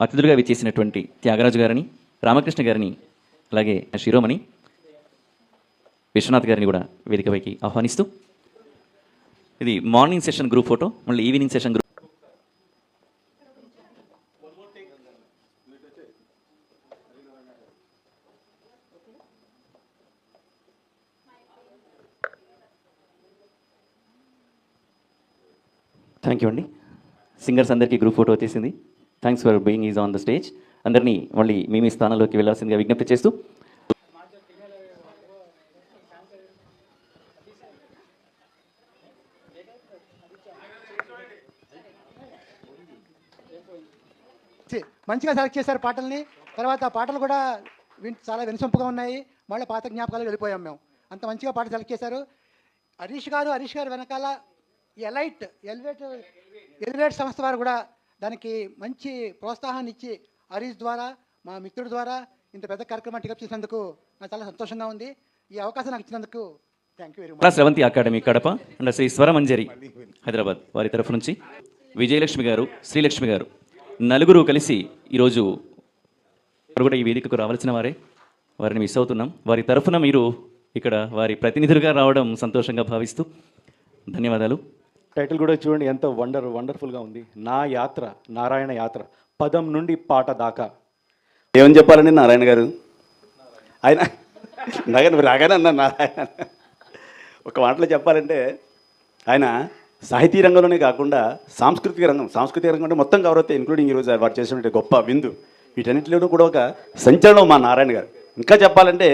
అతిథులుగా విచ్చేసినటువంటి త్యాగరాజు గారిని రామకృష్ణ గారిని అలాగే శిరోమణి విశ్వనాథ్ గారిని కూడా వేదికపైకి ఆహ్వానిస్తూ ఇది మార్నింగ్ సెషన్ గ్రూప్ ఫోటో మళ్ళీ evening session group thank you అండి. సింగర్స్ అందరికీ గ్రూప్ ఫోటో వచ్చేసింది. Thanks for being is on the stage అందరినీ మళ్ళీ మీ మీ స్థానంలోకి వెళ్ళాల్సిందిగా విజ్ఞప్తి చేస్తూ మంచిగా సెలెక్ట్ చేశారు పాటల్ని. తర్వాత పాటలు కూడా విన్ చాలా వినసొంపుగా ఉన్నాయి. మళ్ళీ పాత జ్ఞాపకాలు వెళ్ళిపోయాం మేము. అంత మంచిగా పాట సెలెక్ట్ చేశారు. హరీష్ గారు హరీష్ గారు వెనకాల ఎలైట్ ఎలివేట్ ఎలివేట్ సంస్థ వారు కూడా దానికి మంచి ప్రోత్సాహాన్ని ఇచ్చి హరీష్ ద్వారా మా మిత్రుడి ద్వారా ఇంత పెద్ద కార్యక్రమం టికప్ చేసినందుకు నాకు చాలా సంతోషంగా ఉంది. ఈ అవకాశం నాకు ఇచ్చినందుకు thank you very much Sravanthi academy Kadapa and Shri Swaramanjari Hyderabad వారి తరఫు నుంచి. విజయలక్ష్మి గారు శ్రీలక్ష్మి గారు నలుగురు కలిసి ఈరోజు కూడా ఈ వేదికకు రావాల్సిన వారే. వారిని మిస్ అవుతున్నాం. వారి తరఫున మీరు ఇక్కడ వారి ప్రతినిధులుగా రావడం సంతోషంగా భావిస్తూ ధన్యవాదాలు. టైటిల్ కూడా చూడండి ఎంత వండర్ వండర్ఫుల్గా ఉంది. నా యాత్ర నారాయణ యాత్ర పదం నుండి పాట దాకా. ఏమని చెప్పాలండి నారాయణ గారు? ఆయన నగర రాగానే అన్న నారాయణ. ఒక మాటలో చెప్పాలంటే ఆయన సాహితీ రంగంలోనే కాకుండా సాంస్కృతిక రంగం సాంస్కృతిక రంగం అంటే మొత్తం కవర్ అవుతాయి ఇంక్లూడింగ్ ఈరోజు వారు చేసినటువంటి గొప్ప విందు. వీటన్నిటిలోనూ కూడా ఒక సంచలనం మా నారాయణ గారు. ఇంకా చెప్పాలంటే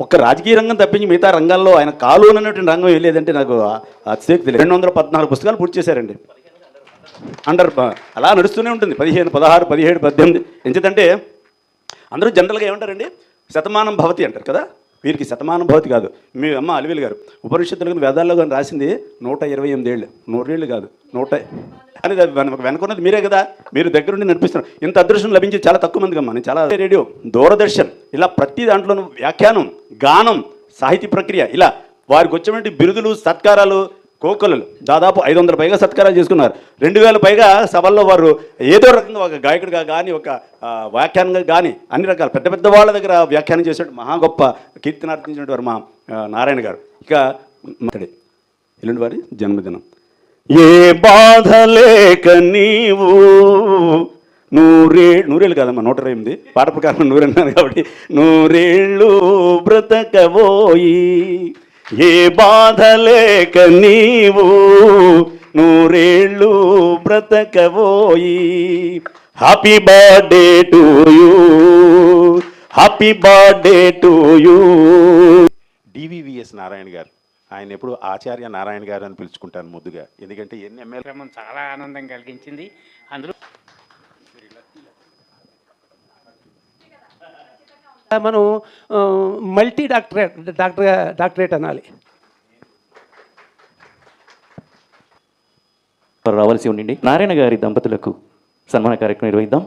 ఒక రాజకీయ రంగం తప్పించి మిగతా రంగాల్లో ఆయన కాలు అనేటువంటి రంగం ఏం లేదంటే నాకు అతిశక్తి తెలియదు. రెండు వందల పద్నాలుగు పుస్తకాలు పూర్తి చేశారండి. అండర్ అలా నడుస్తూనే ఉంటుంది. పదిహేను పదహారు పదిహేడు పద్దెనిమిది. ఎందుకంటే అందరూ జనరల్గా ఏమంటారండి? శతమానం భవతి అంటారు కదా? వీరికి శతమానం భవతి కాదు. మీ అమ్మ అలివేలు గారు ఉపనిషత్తులు కానీ వేదాల్లో కానీ రాసింది నూట ఇరవై ఎనిమిది ఏళ్ళు. నూరేళ్ళు కాదు. నూట అనేది అది వెనుకున్నది మీరే కదా? మీరు దగ్గరుండి నడిపిస్తున్నారు. ఇంత అదృష్టం లభించి చాలా తక్కువ మందికి అమ్మా. నేను చాలా రేడియో దూరదర్శన్ ఇలా ప్రతి దాంట్లోనూ వ్యాఖ్యానం గానం సాహితీ ప్రక్రియ ఇలా వారికి వచ్చినటువంటి బిరుదులు సత్కారాలు కోకలు దాదాపు ఐదు వందల పైగా సత్కారాలు చేసుకున్నారు. రెండు వేల పైగా సభల్లో వారు ఏదో రకంగా ఒక గాయకుడిగా కానీ ఒక వ్యాఖ్యానంగా కానీ అన్ని రకాల పెద్ద పెద్ద వాళ్ళ దగ్గర వ్యాఖ్యానం చేసినట్టు మహా గొప్ప కీర్తినార్జించినటువంటి వారు మా నారాయణ గారు. ఇక మాట్లాడే ఎల్లుండి వారి జన్మదినం. ఏ బాధ లేక నీవు నూరే నూరేళ్ళు కాదమ్మా నూట ఇరవై ఎనిమిది. పాట ప్రకారం నూరన్నారు కాబట్టి. నూరేళ్ళు బ్రతకబోయి ఏ బాధ లేక నీవు నూరేళ్ళు బ్రతకబోయి. Happy birthday to you happy birthday to you DVVS Narayana garu ఆయన ఎప్పుడు ఆచార్య నారాయణ గారు అని పిలుచుకుంటాను ముద్దుగా. ఎందుకంటే ఎన్ని ఎమ్మెల్యే చాలా ఆనందం కలిగించింది. అందులో మనం మల్టీ డాక్టరేట్ డాక్టర్ డాక్టరేట్ అనాలి. రావాల్సి ఉండండి నారాయణ గారి దంపతులకు సన్మాన కార్యక్రమం నిర్వహిద్దాం.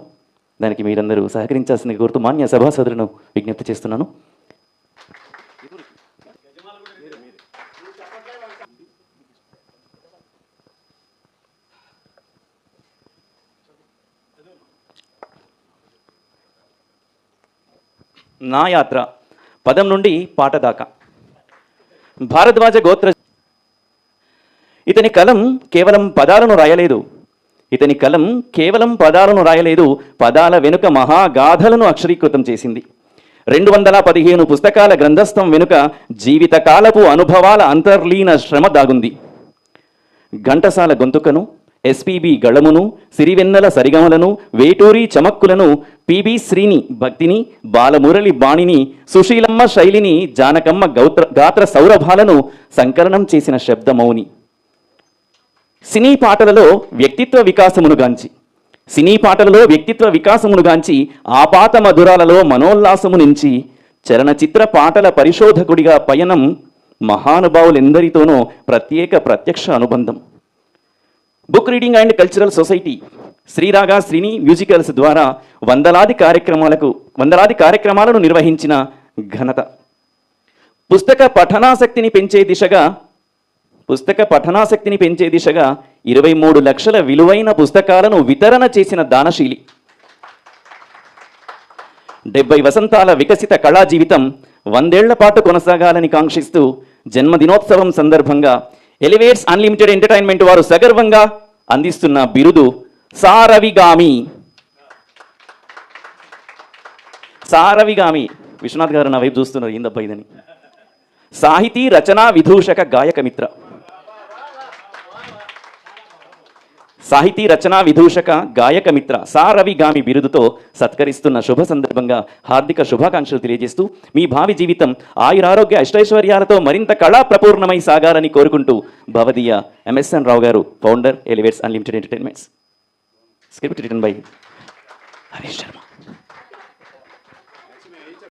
దానికి మీరందరూ సహకరించాల్సింది కోరుతూ మాన్య సభాసదులను విజ్ఞప్తి చేస్తున్నాను. నా యాత్ర పదం నుండి పాట దాకా. భారద్వాజ గోత్ర ఇతని కలం కేవలం పదాలను రాయలేదు. ఇతని కలం కేవలం పదాలను రాయలేదు. పదాల వెనుక మహాగాథలను అక్షరీకృతం చేసింది. రెండు వందల పదిహేను పుస్తకాల గ్రంథస్థం వెనుక జీవితకాలపు అనుభవాల అంతర్లీన శ్రమ దాగుంది. ఘంటసాల గొంతుకను ఎస్పీబి గళమును సిరివెన్నెల సరిగమలను వేటూరి చమక్కులను పిబి శ్రీని భక్తిని బాలమురళి బాణిని సుశీలమ్మ శైలిని జానకమ్మ గౌత్ర గాత్ర సౌరభాలను సంకలనం చేసిన శబ్దమౌని. సినీ పాటలలో వ్యక్తిత్వ వికాసమును గాంచి. సినీ పాటలలో వ్యక్తిత్వ వికాసమును గాంచి ఆపాత మధురాలలో మనోల్లాసము నుంచి చలనచిత్ర పాటల పరిశోధకుడిగా పయనం మహానుభావులెందరితోనో ప్రత్యేక ప్రత్యక్ష అనుబంధం. Book reading and cultural society Sriraga Srini musicals ద్వారా వందలాది కార్యక్రమాలకు వందలాది కార్యక్రమాలను నిర్వహించిన ఘనత. పుస్తక పఠనాసక్తిని పెంచే దిశగా పుస్తక పఠనాసక్తిని పెంచే దిశగా ఇరవై మూడు లక్షల విలువైన పుస్తకాలను వితరణ చేసిన దానశీలి. డెబ్బై వసంతాల వికసిత కళా జీవితం వందేళ్ళ పాటు కొనసాగాలని కాంక్షిస్తూ జన్మదినోత్సవం సందర్భంగా ఎలివేట్స్ అన్లిమిటెడ్ ఎంటర్టైన్మెంట్ వారు సగర్వంగా అందిస్తున్న బిరుదు సారవిగామి. సారవిగామి. విశ్వనాథ్ గారు నా వైపు చూస్తున్నారు ఏందబ్బా ఇదని. సాహితీ రచనా విదూషక గాయక మిత్ర సాహితీ రచనా విదూషక గాయక మిత్ర సారవిగామి బిరుదుతో సత్కరిస్తున్న శుభ సందర్భంగా హార్దిక శుభాకాంక్షలు తెలియజేస్తూ మీ భావి జీవితం ఆయురారోగ్య అష్టైశ్వర్యాలతో మరింత కళా ప్రపూర్ణమై సాగాలని కోరుకుంటూ భవదీయ MSN Rao garu founder elevates unlimited entertainments script written by Harish Sharma